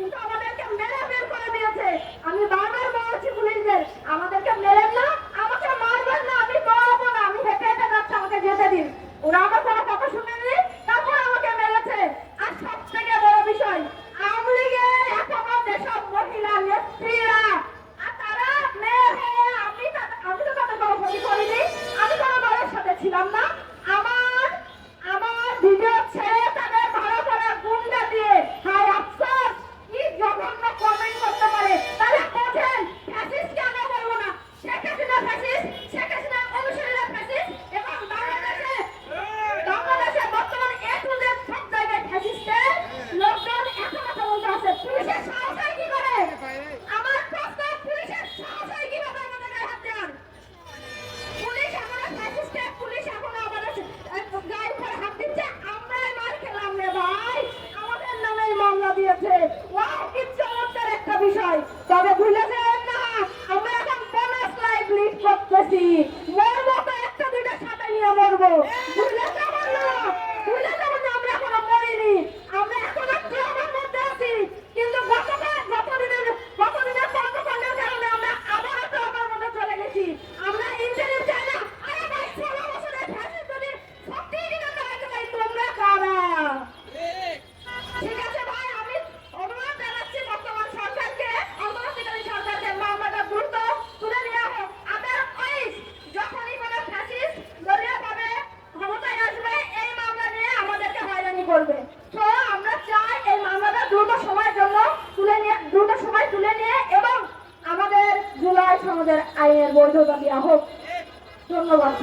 কিন্তু আমাদেরকে মেরে বের করে দিয়েছে। আমি বারবার বলছি পুলিশদের, আমাদেরকে মেরেন না, আমাকে মারবেন না, আমি দৌড়াবো না, আমি হেঁটে হেঁটে যাচ্ছি, আমাকে যেতে দিন। ওরা আমার কোনো কথা শুনেনি, তারপর আমাকে মেরেছে। আর সব থেকে বড় বিষয়, আওয়ামী লীগের এখনও যেসব মহিলা নেত্রীরা, আর তারা আমি আমি তো তাদের কোনো ক্ষতি করিনি, আমি কোনো দলের সাথে ছিলাম না করবে। তো আমরা চাই এই মামলাটা দ্রুত সময়ের জন্য তুলে নিয়ে দ্রুত সময় তুলে নিয়ে এবং আমাদের জুলাই সমাজের আইনের বৈধতা দেওয়া হোক। ধন্যবাদ।